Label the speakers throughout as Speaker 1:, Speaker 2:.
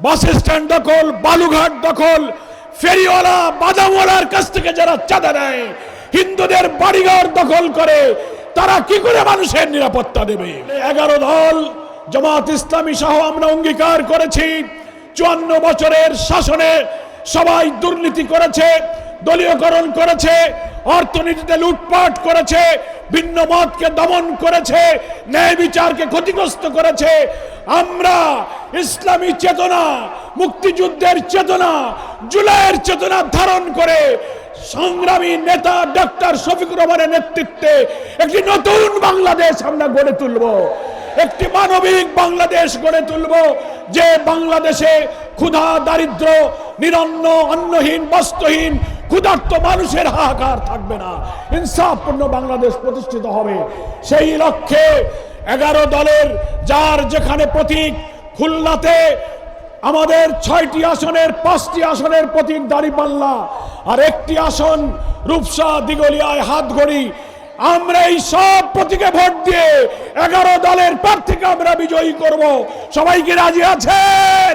Speaker 1: Bus stand দখল, বালুঘাট দখল, ফেরিওয়ালা, বাদামওয়ালার কাছ থেকে যারা চাঁদা নেয়, হিন্দুদের বাড়িঘর দখল করে, তারা কি করে মানুষের নিরাপত্তা দেবে? এগারো দল, জামাত ইসলামী সহ আমরা অঙ্গীকার করেছি, চুয়ান্ন বছরের শাসনে সবাই দুর্নীতি করেছে, দলীয়করণ করেছে, অর্থনীতিতে লুটপাট করেছে ভিন্ন মতকে দমন করেছে, ন্যায় বিচারকে ক্ষতিগ্রস্ত করেছে। আমরা ইসলামী চেতনা, মুক্তিযুদ্ধের চেতনা, জুলাইয়ের চেতনা ধারণ করে সংগ্রামী নেতা ডক্টর শফিকুর রহমানের নেতৃত্বে একটি নতুন বাংলাদেশ আমরা গড়ে তুলব। একটি মানবিক বাংলাদেশ গড়ে তুলব, যে বাংলাদেশে ক্ষুধা, দারিদ্র, নিরন্ন, অন্নহীন, বস্ত্রহীন, ক্ষুধার্ত মানুষের হাহাকার থাকবে না। ইনসাফপূর্ণ বাংলাদেশ প্রতিষ্ঠিত হবে। সেই লক্ষ্যে এগারো দলের যার যেখানে প্রতীক, খুলনাতে আমাদের ছয়টি আসনের, পাঁচটি আসনের প্রতীক দাঁড়িপাল্লা, আর একটি আসন রূপসা দিগলিয়ায় হাতঘড়ি আমরা এই সব প্রতীকে ভোট দিয়ে এগারো দলের প্রার্থীকে আমরা বিজয়ী করব। সবাই কি রাজি আছেন?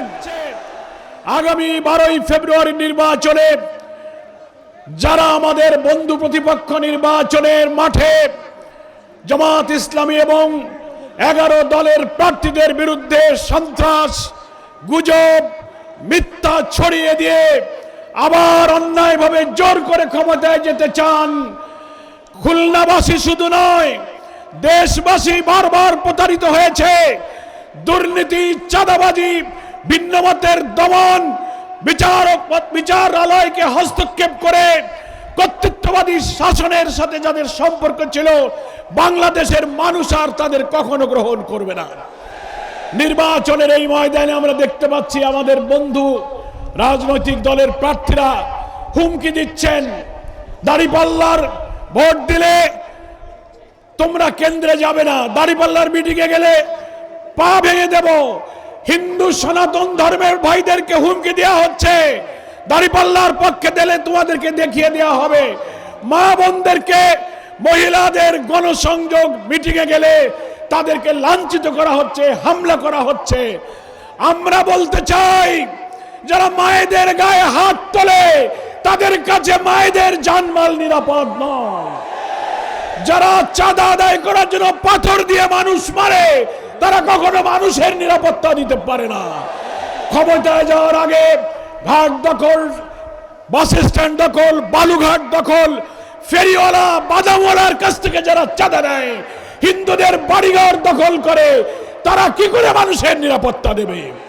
Speaker 1: আগামী বারোই ফেব্রুয়ারি নির্বাচনে যারা আমাদের বন্ধু প্রতিপক্ষ নির্বাচনের মাঠে জামাত ইসলামী এবং এগারো দলের প্রার্থীদের বিরুদ্ধে সন্ত্রাস, গুজব, মিথ্যা ছড়িয়ে দিয়ে আবার অন্যায়ভাবে জোর করে ক্ষমতায় যেতে চান খুলনাবাসী শুধু নয়, দেশবাসী বারবার প্রতারিত হয়েছে। দুর্নীতি, চাঁদাবাজি, ভিন্নমতের দমন, বিচারক বিচারালয়কে হস্তক্ষেপ করে কর্তৃত্ববাদী শাসনের সাথে যাদের সম্পর্ক ছিল, বাংলাদেশের মানুষ আর তাদের কখনো গ্রহণ করবে না। নির্বাচনের এই ময়দানে আমরা দেখতে পাচ্ছি আমাদের বন্ধু, রাজনৈতিক দলের প্রার্থীরা হুমকি দিচ্ছেন। দাড়িপাল্লার ভোট দিলে তোমরা কেন্দ্রে যাবে না। দাড়িপাল্লার মিটিংয়ে গেলে পা ভেঙে দেব। হিন্দু সনাতন ধর্মের ভাইদেরকে হুমকি দেওয়া হচ্ছে। দাড়িপাল্লার পক্ষে দিলে তোমাদেরকে দেখিয়ে দেওয়া হবে। মা বোনদেরকে, মহিলাদের গণসংযোগ মিটিংয়ে গেলে তাদেরকে লাঞ্ছিত করা হচ্ছে, হামলা করা হচ্ছে। আমরা বলতে চাই, যারা মায়েদের গায়ে হাত তোলে তাদের কাছে মায়েদের জানমাল নিরাপদ নয়। যারা চাঁদা আদায় করার জন্য পাথর দিয়ে মানুষ মারে, তারা কখনো মানুষের নিরাপত্তা দিতে পারে না। ক্ষমতায় যাওয়ার আগে ঘাট দখল, বাস স্ট্যান্ড দখল, বালুঘাট দখল, ফেরিওয়ালা, বাদামওয়ালার কাছ থেকে যারা চাঁদা নেয়, হিন্দুদের বাড়িঘর দখল করে, তারা কি করে মানুষের নিরাপত্তা দেবে?